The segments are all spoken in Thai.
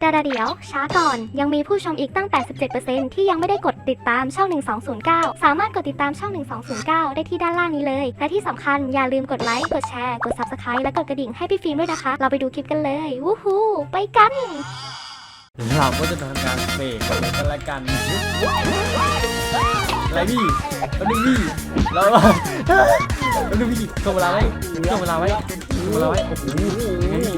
แต่เดี๋ยว ช้าก่อน ยังมีผู้ชมอีกตั้ง 87%ที่ยังไม่ได้กดติดตามช่อง 1209 สามารถกดติดตามช่อง 1209 ได้ที่ด้านล่างนี้เลย และที่สำคัญอย่าลืมกดไลค์ กดแชร์ กด Subscribe และกดกระดิ่งให้พี่ฟิล์มด้วยนะคะ เราไปดูคลิปกันเลย วู้ฮู้ไปกัน เราก็จะทำการเบรกกันกันละกันอะไรพี่แป๊บนึงพี่เราแป๊บนึงพี่ถ่วงเวลาไว้ถ่วงเวลาไว้ถ่วงเวลาไว้โอ้โห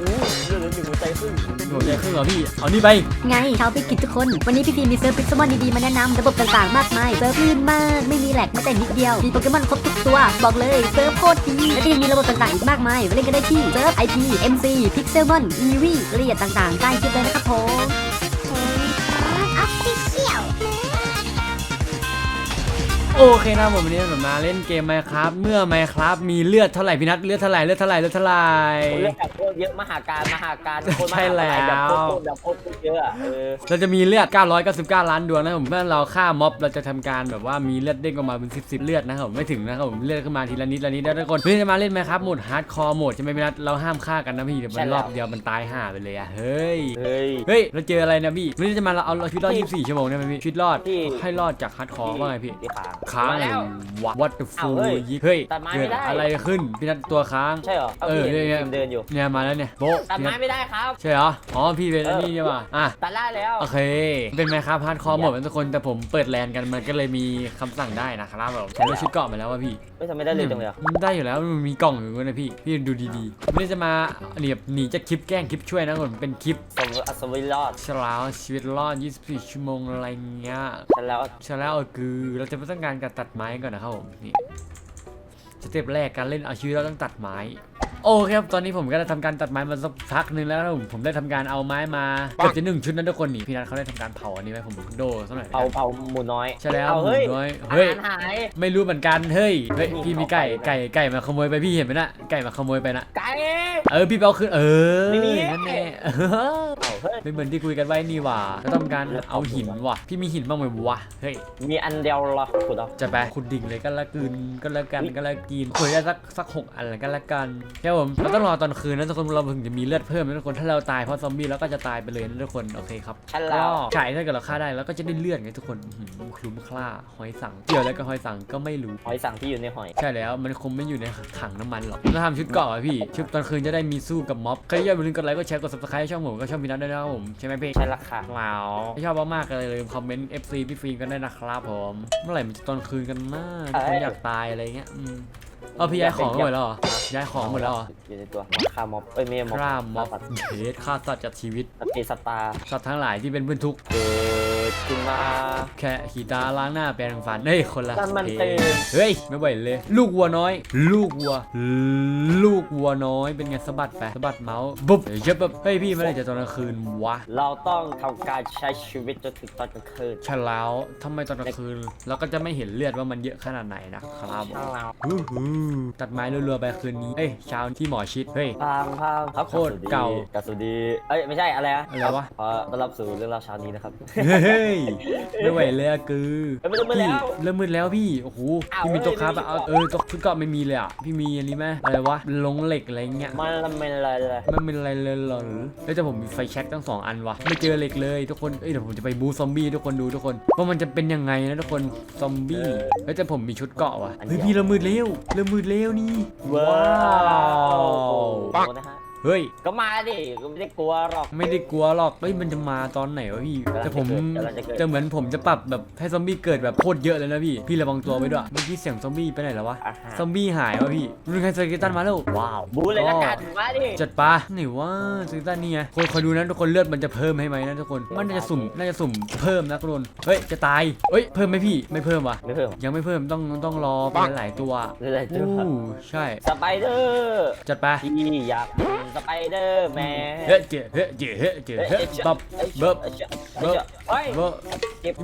ยังไงพี่เรื่องนี้หัวใจขึ้นหัวใจครึ่งเหรอพี่ เอานี่ไป ไงชาวพิกิจทุกคน วันนี้พี่พีมีเซิร์ฟพิกซมอนดีๆมาแนะนำระบบต่างๆมากมายเซิร์ฟลื่นมากไม่มีแหลกไม่แต่นิดเดียวมีโปเกมอนครบทุกตัว บอกเลยเซิร์ฟโคตรดีและก็ยังมีระบบต่างๆอีกมากมายไปเล่นกันได้ที่เซิร์ฟ IP MC Pixelmon EV รายละเอียดต่างๆใต้คลิปเลยนะครับผม โอเคนะผมวันนี้ผมมาเล่นเกมไมครับเมื่อไมครับมีเลือดเท่าไหร่พี่นัทเลือดเท่าไหร่เลือดเท่าไหร่เลือดเท่าไหร่ คนเล่นแบบโคตรเยอะมหาการมหาการคนมใช่หาแล้วการแบบโคตรแบบโคตรเยอะอะเออเราจะมีเลือด 999 ล้านดวงนะครับผมเมื่อเราฆ่าม็อบเราจะทำการแบบว่ามีเลือดเด้งออกมาเป็น10 10เลือดนะครับผมไม่ถึงนะครับผมเลือดขึ้นมาทีละนิดละนิดแล้วทุกคนเพื่อจะมาเล่นไหมครับโหมดฮาร์ดคอร์โหมดใช่ไหมพี่นัทเราห้ามฆ่ากันนะพี่เดี๋ยวมันรอบเดียวมันตายห่าไปเลยอะเฮ้ย เฮ้ย เฮ้ย เราเจออะไรนะพี่วันนี้จะมาเราเอาชีวิตรอด 24 ชั่วโมงได้ไหมพี่ชีวิตรอดที่ ให้รอดจากฮาร์ดคอร์ว่าไงพี่ที่ขาค้างมาแล้ววัด what the อ้าว fuck เฮ้ยเฮ้ยตัดไม้เกิไม่ดได้ อะไรขึ้นพี่นัทตัวค้าง ใช่เหรอเออเห็นเนี่ยทีมเดินอยู่ เนี่ยมาแล้วเนี่ยโบ๊ะตัดพี่ไม้นัทไม่ได้ครับ ใช่เหรออ๋อพี่เป็นอันนี้ใช่ป่ะอะ ตัดได้แล้ว โอเค เป็นไหมครับฮาร์ดคอร์หมดทุกคนแต่ผมเปิดแลนกันมันก็เลยมีคำสั่งได้นะครับผมใช้รถชุดเกาะมาแล้วว่ะพี่ไม่ทำไม่ได้เลยจังเลยอะมันได้อยู่แล้วมันมีกล่องอยู่ด้วยนะพี่พี่ดูดีๆไม่ได้จะมาเนียบหนีจากคลิปแกล้งคลิปช่วยนะผมเป็นคลิปสมอัศวินรอดฉลาวชีวิตรอด 24 ชั่วโมงอะไรเงี้ยฉันแล้วใช่แล้วเออคือเราจะไม่ต้องการการตัดไม้ก่อนนะครับผมนี่สเต็ปแรกการเล่นเอาชีวิตเราต้องตัดไม้ อเคครับตอนนี้ผมก็ได้ทำการตัดไม้มาสักพักหนึ่งแล้วนะครับผมผมได้ทำการเอาไม้มาเกือบจะหนึ่งชุดนั้นทุกคนนี่พี่นัทเขาได้ทำการเผาอันนี้ไว้ผมโดสักหน่อยนะเผาเผาหมูน้อยใช่แล้วเอาหมูเฮ้ยน้อยอาเฮ้ย หารหายไม่รู้เหมือนกันเฮ้ยเฮ้ยนี่พี่มีไก่เอาไปไก่ไก่มาขโมยไปพี่เห็นไหมนะไก่มาขโมยไปนะ ไก่ เออพี่ไปเอาขึ้นเออไม่มี นั่นแน่เอาเฮ้ยไม่เหมือนที่คุยกันไว้นี่หว่าก็ต้องการเอาหินว่ะพี่มีหินบ้างไหมวะเฮ้ยมีอันเดียวเหรอขุดเอาจะไปขุดดิ่งเลยก็ละกืนก็ละกันก็ละกินคุยได้สักสักหกอันแล้วก็ละกันแค่ผมเราต้องรอตอนคืนนะทุกคนเราถึงจะมีเลือดเพิ่มนะทุกคนถ้าเราตายเพราะซอมบี้เราก็จะตายไปเลยนะทุกคนโอเคครับฉันก็แล้วฉายถ้าเกิดเราฆ่าได้แล้วก็จะได้เลือดไงทุกคนอื้อหือคลุ้มคล่าหอยสังเกี่ยวแล้วก็หอยสังก็ไม่รู้ หอยสั่งที่อยู่ในหอย ใช่แล้วมันคงไม่อยู่ในถังน้ำมันหรอกเราทำชุดเกราะอะพี่ ชุดตอนคืนจะได้มีสู้กับม็อบใครที่อยากลืมกดไลค์กดแชร์กด subscribe ให้ช่องผมก็ช่องพี่นัทด้วยนะครับผม ใช่ไหมพี่ใช่ราคาว้าวถ้าชอบมากๆเลยลืมคอมเมนต์ FC พี่ฟิล์มกันได้นะครับผม เมื่อไหร่มันจะตอนคืนกันนะทุกคนอยากตายอะไรเงี้ยอืม เอาพี่ย้ายของหมดแล้วเหรอย้ายของหมดแล้วเหรออยู่ในตัวคาม็อบเอ้ยไม่ใช่ม็อบฆ่าม็อบสัตว์เฮดฆ่าสัตว์จากชีวิตสติสตาร์สัตว์ทั้งหลายที่เป็นเพื่อนทุกข์เกิ ดขึ้นมา แค่ขีตาล้างหน้าแปรงฟันเฮ้ยคนละนั่นมันเพลงตื่นเฮ้ยไม่ไหวเลย ลูกวัวน้อย ลูกวัว ลูกวัวน้อยเป็นไงสะบัดไปสะบัดเมาส์บุ๊บเฮ้ยเจ็บแบบเฮ้ยพี่เมื่อไหร่จะตอนกลางคืนวะ เราต้องทำการใช้ชีวิตจนถึงตอนกลางคืนใช่แล้วทำไมตอนกลางคืนเราก็จะไม่เห็นเลือดว่ามันเยอะขนาดไหนนะครับช่างเราฮู้ฮู้ตัดไม้รัวๆไปคืนนี้ เอ้ยเช้าที่หมอชิด เฮ้ย พังพังครับโคตรเก่ากับสวัสดีเอ้ยไม่ใช่อะไรอะอะไรวะ ขอต้อนรับสู่เรื่องราวเช้านี้นะครับ เฮ้ยไม่ไหวเลยอะคือเอ้ยไม่ต้องมือแล้วพี่เริ่มมืดแล้วพี่โอ้โหอ้าวพี่มีเอ้ยตัวครับไม่อะมีเอาเออตัวชุดเกราะไม่มีเลยอะพี่มีอันนี้ไหมอะไรวะลงเหล็กอะไรเงี้ยมันละเป็นอะไรเลยมันเป็นอะไรเลยเหรอแล้วแต่ผมมีไฟแช็กตั้งสองอันวะไม่เจอเหล็กเลยทุกคนเอ้ยเดี๋ยวผมจะไปบูซอมบี้ทุกคนดูทุกคนว่ามันจะเป็นยังไงนะทุกคนซอมบี้แล้วแต่ผมมีชุดเกราะวะเฮ้ยพี่เริ่มมืดเร็วเริ่มมืดเร็วนี่ว้าวว้าวโอ้นะฮะ เฮ้ย ก็มาดิก็ไม่ได้กลัวหรอก ไม่ได้กลัวหรอก เฮ้ย มันจะมาตอนไหนวะพี่กำลังจะแต่ผมเกิดกำลังจะเกิด จะเหมือนผมจะปรับแบบให้ซอมบี้เกิดแบบโคตรเยอะเลยนะพี่ พี่ระวังตัวไว้ด้วย เมื่อกี้เสียงซอมบี้ไปไหนแล้ววะอาหารซอมบี้หายวะพี่รุ่นใครสเกตันมาแล้ว ว้าว บูเลยละกันมาดิจัดปะไหนว่าสเกตันนี่ไงคนคอยดูนะทุกคนเลือดมันจะเพิ่มให้ไหมนะทุกคน มันน่าจะสุ่ม น่าจะสุ่มเพิ่มนะทุกคน เฮ้ย จะตาย เฮ้ย เพิ่มไหมพี่ ไม่เพิ่มวะไม่เพิ่มยังไม่เพิ่ม ต้องต้องรอไปหลายๆตัวเรื่อยๆจ้อู้ะใช่ สไปเดอร์จัดไปที่อยากเป็นสไปเดอร์แมนเฮ้ยเจ๋เฮ้ยเจ๋เฮ้ยเจ๋เฮ้ยบ๊อบเบิบเฮ้ยเฮ้ยเบิบ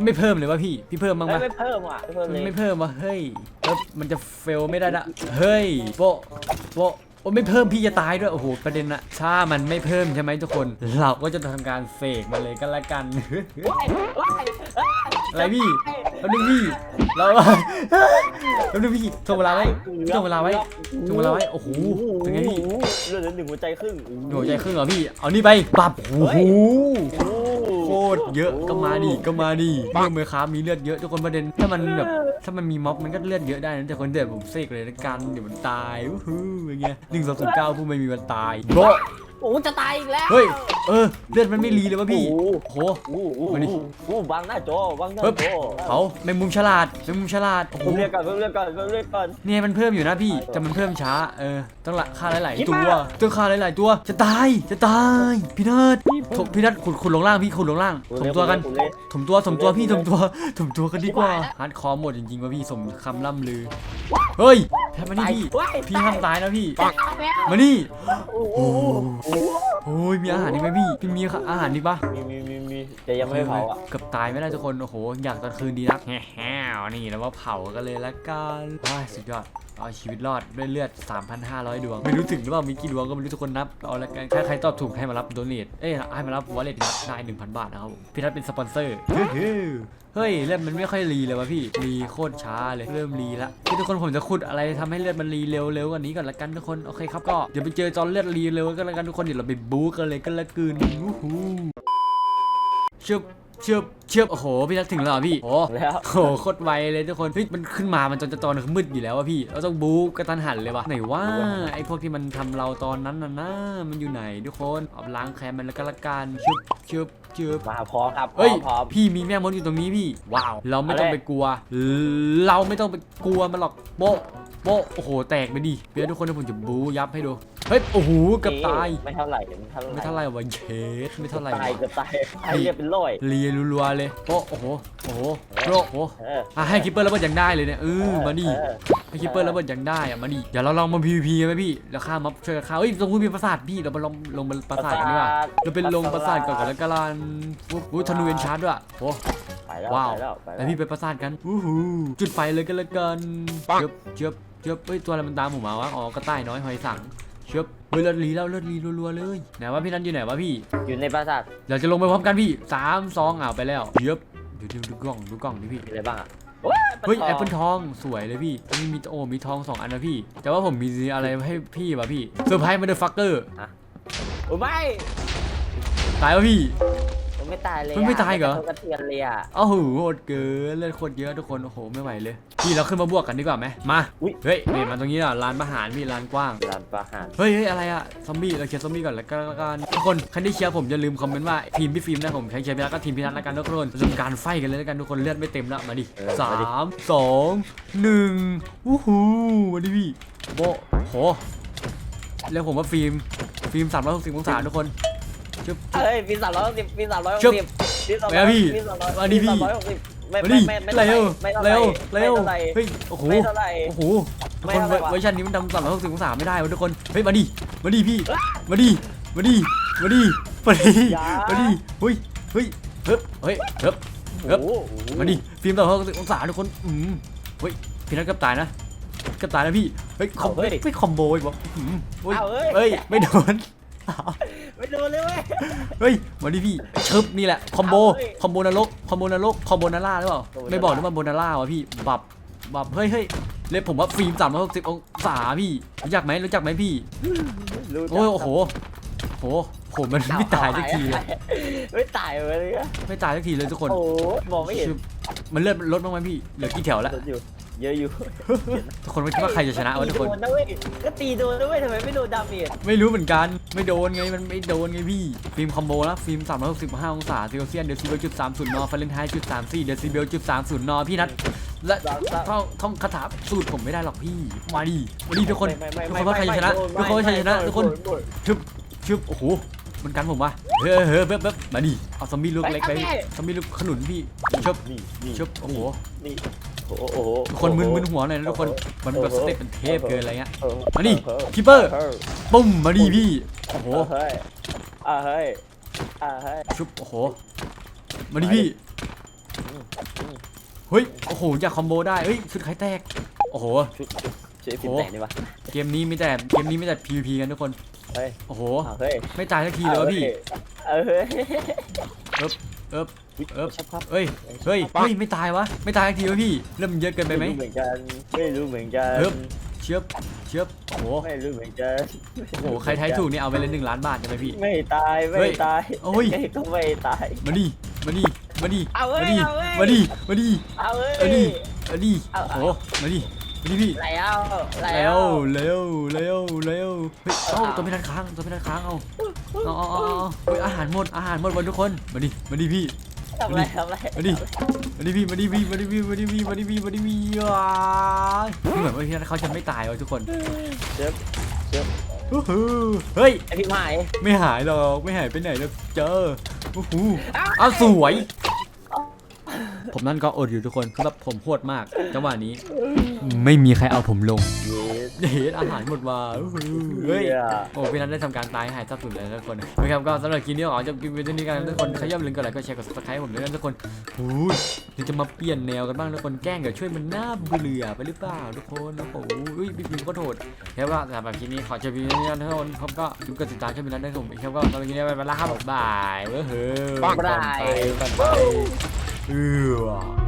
ไม่เพิ่มเลยวะพี่พี่เพิ่มบ้างปะไม่เพิ่มว่ะไม่เพิ่มเลยไม่เพิ่มวะเฮ้ยแล้วมันจะเฟลไม่ได้ละเฮ้ยโปะโปะ โอ้ไม่เพิ่มพี่จะตายด้วยโอ้โหประเด็นอะถ้ามันไม่เพิ่มใช่ไหมทุกคน เราก็จะทำการเสกมันเลยก็แล้วกันอะไรพี่แป๊บนึงพี่เราแป๊บนึงพี่ถ่วงเวลาไว้ถ่วงเวลาไว้ถ่วงเวลาไว้โอ้โหเป็นไงพี่เลือดเหลือหนึ่งหัวใจครึ่งหน่วยใจครึ่งเหรอพี่เอานี่ไปปับโอ้โห โอ้โคตรเยอะก็มาดิก็มาดิเมื่อเมื่อค้ามีเลือดเยอะทุกคนประเด็นถ้ามันแบบถ้ามันมีม็อบมันก็เลือดเยอะได้นะแต่คนเดือดผมเสกเลยละกันเดี๋ยวมันตายวู้ฮู้เป็นไงหนึ่งสองศูนย์เก้าผู้ไม่มีวันตายโบะ โอ้จะตายอีกแล้วเฮ้ย เออ เลือดมันไม่รีเลยวะพี่โอ้โอ้โห โอ้โหมาดิ โอ้บังหน้าจอบังหน้าปึ๊บจอเขาแมงมุมฉลาดแมงมุมฉลาดโอ้โหเพิ่มเรียกก่อนเพิ่มเรียกก่อนเพิ่มเรียกก่อน เนี่ยมันเพิ่มอยู่นะพี่ แต่มันเพิ่มช้า เออ ต้องละค่าหลายคิดๆตัวว่าต้องค่าหลายๆตัว จะตาย จะตาย พี่นัทถมพี่นัทขุดขุดลงล่างพี่ขุดลงล่างถมตัวกันคุณเล่นถมตัว ถมตัวพี่ ถมตัว ถมตัวกันดีกว่าชิบหายแล้วฮาร์ดคอร์หมดจริงๆว่าพี่ สมคำล่ำลือ เฮ้ยแทบมานี่พี่ว้ายพี่ห้ามตายนะพี่ตายแล้วมานี่ โอ้โหโอ้ยมีอาหารนี่ไหมพี่พี่มีอาหารนี่ปะมีมีมี มีแต่ยังไม่เผาอะ เกือบตายไม่ได้ทุกคน โอ้โห อยากตอนคืนดีนักแฮ่ๆนี่แล้วว่าเผากันเลยละกันว้ายสุดยอด เอาชีวิตรอดด้วยเลือด 3,500 ดวง ไม่รู้ถึงหรือเปล่า มีกี่ดวงก็ไม่รู้ทุกคนนับ เอาละกันถ้าใครตอบถูกให้มารับโดเนทเอ้ย ให้มารับวอลเล็ตได้ 1,000 บาทนะครับพี่นัทเป็นสปอนเซอร์เฮ้ยเฮ้ยเลือดมันไม่ค่อยรีเลยวะพี่ รีโคตรช้าเลย เริ่มรีละทุกคนผมจะขุดอะไรทำให้เลือดมันรีเร็วเร็วกว่านี้ก่อนละกันทุกคน โอเคครับก็เดี๋ยวไปเจอจอนเลือดรีเร็วกันละกันทุกคน เดี๋ยวเราไปบู๊กันเลยกันละกันวู้ฮู ชึบชึบชึบโอ้โหพี่นัทถึงแล้วเหรอพี่โอ้แล้วโหโคตรไวเลยทุกคนเฮ้ยมันขึ้นมามันจนจะตอนมืดอยู่แล้วอะพี่เราต้องบู๊กระตันหันเลยวะไหนว่าไอ้พวกที่มันทำเราตอนนั้นน่ะนะมันอยู่ไหนทุกคนเอาล้างแค้นมันแล้วก็ละกันชึบชึบชึบมาพร้อมครับพร้เฮ้อยมพร้อมพี่มีแม่มดอยู่ตรงนี้พี่ ว้าว เราไม่ต้องอะไรไปกลัว เราไม่ต้องไปกลัวมันหรอกโป๊ะโป๊ะโอ้โหแตกไปดิเดี๋ยวทุกคนเดี๋ยวผมจะบูยับให้ดูเฮ้ยโอ้โหเกือบตายไม่เท่าไหร่ไม่เท่าไหร่ไม่เท่าไหร่วะเชดไม่เท่าไหร่ตายวะเกือบตายตายเรียบเป็นร้อยเลียรัวๆเลยโป๊ะโอ้โหโอ้โหโป๊ะโอ้โหเอออะให้คิปเปอร์ระเบิดยังได้เลยเนี่ยเออมาดิเออให้คิปเปอร์ระเบิดยังได้อะมาดิเดี๋ยวเราลองมา PVP กันไหมพี่แล้วข้ามมาช่วยกันข้ามเฮ้ยตรงนู้นมีปราสาทพี่เราไปลงลงปราสาทกันดีกว่าเราไปลงปราสาทก่อนกันแล้วกันอุ๊ยอุ๊ยธนูเอ็นชาร์ดด้วยโอ้ไปแล้วว้าวไปแล้วไปไปแล้วพี่ไปประสานกันอู้หูจุดไฟเลยกันละกันเจ็บเจ็บเจ็บเฮ้ยตัวอะไรมันตามผมมาวะ อ๋อกระต่ายน้อยหอยสัง เจ็บเฮ้ยเลือดรีแล้วเลือดรีรัวๆเลยไหนว่าพี่นัทอยู่ไหนวะพี่ อยู่ในปราสาทเดี๋ยวจะลงไปพร้อมกันพี่สามสองอ่าวไปแล้วเจ็บเดี๋ยวดูกล้องดูกล้องดิพี่ มีอะไรบ้างอะเฮ้ยแอปเปิลทองสวยเลยพี่มีมีโอ้มีทองสองอันนะพี่ แต่ว่าผมมีอะไรให้พี่วะพี่เซอร์ไพรส์มาเดอร์ฟักเกอร์ โอ้ไม่ตายวะพี่ มันไม่ตายเลยมันไม่ตายเหรอกระเทียนเลยอะอ้าวโหโหดเกินเลือดโคตรเยอะทุกคนโอ้โหไม่ไหวเลยพี่เราขึ้นมาบวกกันดีกว่าไหมมาอุ๊ย เฮ้ยนี่มาตรงนี้อะลานประหารพี่ลานกว้างร้านประหารเฮ้ยเฮ้ยอะไรอะซอมบี้เราเคลียร์ซอมบี้ก่อนแล้วกันแล้วกันทุกคนใครที่เชียร์ผมอย่าลืมคอมเมนต์ว่าทีมพี่ฟิล์มนะผมใช้เชียร์พี่นัทก็ทีมพี่นัทแล้วกันทุกคนจะทำการไฟกันเลยแล้วกันทุกคนเลือดไม่เต็มแล้วมาดิสามสองหนึ่งวู้ฮู้มาดิพี่โบะโหแล้วผมว่าฟิล์มฟิล์มสามร้อยหกสิบองศาทุกคน ชึบชึบ เฮ้ยปีสามร้อยหกสิบปีสามร้อยหกชึบสิบปีสามไปร้อยอะพี่ปีสามร้อยมาดิพี่ปีสามร้อยหกสิบไม่มาไม่ดิไม่ไม่เร็วไม่ท่าไหเร็วไม่เร็วท่าไหเฮ้ยโอ้โหไม่เท่าไหร่โอ้โหทุกไม่คนเท่าไหร่วะ เวอร์ชันนี้มันทำสามร้อยหกสิบองศาไม่ได้วะทุกคนเฮ้ยมาดิมาดิพี่มาดิมาดิมาดิมาดิอย่ามาดิเฮ้ยเฮ้ยเฮ้ยเฮ้ยเฮ้ยเฮ้ย โอ้โหมาดิฟิล์มต่อหกสิบองศาทุกคนอืมเฮ้ยพี่นัทเกับตายนะเกับตายนะพี่เฮ้ยคอมไม่คอมโบอีกวะอืมเฮ้ยเอาเฮ้ยเฮ้ยไม่โดน ไม่โดนเลยเว้ย เฮ้ยมาดิพี่ชึบนี่แหละคอมโบเอาเฮ้ยคอมโบนรกคอมโบนรกคอมโบนาร่าหรือเปล่าโบนาร่า ไม่บอกนะว่าโบนาร่าวะพี่บับบับเฮ้ยเฮ้ยเลยผมว่าฟิล์มสามร้อยหกสิบองศาพี่รู้จักไหมรู้จักไหมพี่รู้จักโอ้ยโอ้โหโหโหมันไม่ตายสักทีเลยไม่ตายเลยอะไม่ตายสักทีเลยทุกคนโอ้โหมองไม่เห็นชึบมันเลือดลดบ้างไหมพี่เหลือกี่แถวแล้วโดนอยู่ เยอะอยู่ทุกคนไม่คิดว่าใครจะชนะวะตีทุกโดคนนนะเว้ยก็ตีโดนนะเว้ยทำไมไม่โดนดาเมจไม่รู้เหมือนกัน ไม่โดนไง มันไม่โดนไงพี่ ฟิล์มคอมโบนะฟิล์ม 365 องศาเซลเซียสเดซิเบลจุดสามศูนย์นอฟาเรนไฮต์จุดสามสี่เดซิเบลจุดสามศูนย์นอพี่นัทและท่องท่องคาถาสูตรผมไม่ได้หรอกพี่ มาดิมาดิทุกคน ไม่ไม่ทุกไม่คนว่าใครจะชนะไม่ทุกคนว่าใครจะชนะไม่ทุกคนไม่ไม่ชึบชึบโอ้โห มันกันผมวะเฮ้ยเฮ้ยเบ๊บเบ๊บมาดิ เอาซอมบี้ลูกเล็กไปไปครับแม่ซอมบี้ลูกขนุนพี่ชึบนี่นี่ชึบโอ้โห นี่ โอ้โหโอ้โหทุกคนมึนมึนหัวหน่อยนะทุกคนมันแบบสเต็ปเป็นเทพเกินอะไรเงี้ยเออมาดิคิปเปอร์ปุ้มมาดิพี่โอ้โหเฮ้ยอ่าเฮ้ยอ่าเฮ้ยชุบโอ้โหมาดิพี่เฮ้ยโอ้โหอยากคอมโบได้เฮ้ยชุดไข่แตกโอ้โหชุดชุดชุดฟิล์มโอ้แต่งดีป่ะเกมนี้มีแต่เกมนี้มีแต่ PVP กันทุกคนเฮ้ยโอ้โหเอาเฮ้ยไม่ตายสักทีเลยวะพี่เอาเฮ้ยเอิบ เอิบเอิบชับครับเฮ้ยเฮ้ยเฮ้ยไม่ตายวะไม่ตายสักทีวะพี่เริ่มเยอะเกินไปไหมรู้เหมือนกันไม่รู้เหมือนกันเอิบเชือบเชือบโอ้โหไม่รู้เหมือนกันโอ้โหใครทายถูกนี่เอาไปเลยหนึ่งล้านบาทใช่ไหมพี่ไม่ตายเฮ้ไม่ยตายโอ้ยก็ไม่ตายมาดิมาดิมาดิเอาเว้มายดิเอาเว้ยมาดิมาดิเอาเว้ยเอาดิมาดิเอาโอ้โหมาดิมาดิพี่แล้วแล้เร็ววเร็วเร็วเร็วเฮ้ยเอ้าตัวไม่ทันค้างตัวไม่ทันค้างเอา เอาเอาเอาเอาเฮ้ยอาหารหมดอาหารหมดวันทุกคนมาดิมาดิพี่ ทำอะไรทำอะไรมาดิ มาดิพี่มาดิพี่มาดิพี่มาดิพี่มาดิพี่มาดิพี่ว้ายเหมือนว่าพี่นัทเขาจะไม่ตายวะทุกคนเจ็บเจ็บฮู้ฮู้เฮ้ย ไอพี่หมายไม่หายหรอกไม่หายไปไหนแล้วเจอโอ้โหอ้าวสวย ผมนั่นก็อดอยู่ทุกคนคือแบบผมโหดมากจังหวะนี้ ไม่มีใครเอาผมลง เย็ดเห็นอาหารหมดว่าอู้หูเฮ้ยเหี้ย โอ้พี่นัทได้ทำการตายหายสับสุดเลยนะทุกคนนะครับก็สำหรับคลิปนี้ขอจบคลิปไว้ที่นี่กันนะทุกคนใครย่อมลืมกดไลค์กดแชร์กด subscribe ผมด้วยนะทุกคนหูยเดี๋ยวจะมาเปลี่ยนแนวกันบ้างทุกคนแกล้งกับช่วยมันน่าเบื่อไปหรือเปล่าทุกคนโอ้โหอุ้ยบิ๊กบิ๊กก็โทษแล้วก็สำหรับคลิปนี้ขอจบคลิปนี้นะทุกคนผมก็ดูกดติดตามช่วยพี่นัทด้วยผมอีกครับก็สำหรับคลิปนี้ไปแล้วครับบายเว้ยเฮ้ยบ๊ายบายก่อนไปก่อนไปเออ